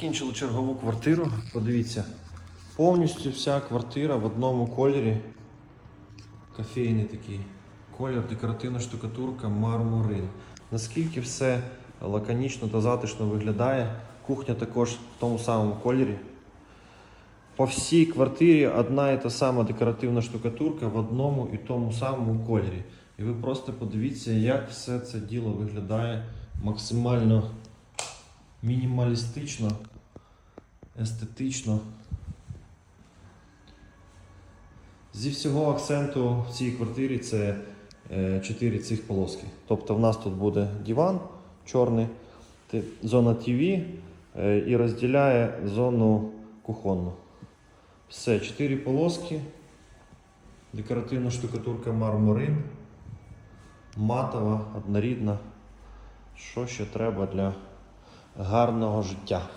Закінчили чергову квартиру. Подивіться, повністю вся квартира в одному кольорі. Кофейний такий. Колір, декоративна штукатурка, мармурин. Наскільки все лаконічно та затишно виглядає. Кухня також в тому самому кольорі. По всій квартирі одна і та сама декоративна штукатурка в одному і тому самому кольорі. І ви просто подивіться, як все це діло виглядає максимально мінімалістично, естетично. Зі всього акценту в цій квартирі це 4 цих полоски. Тобто в нас тут буде диван чорний, зона ТВ і розділяє зону кухонну. Все, 4 полоски, декоративна штукатурка мармурин, матова, однорідна. Що ще треба для гарного життя?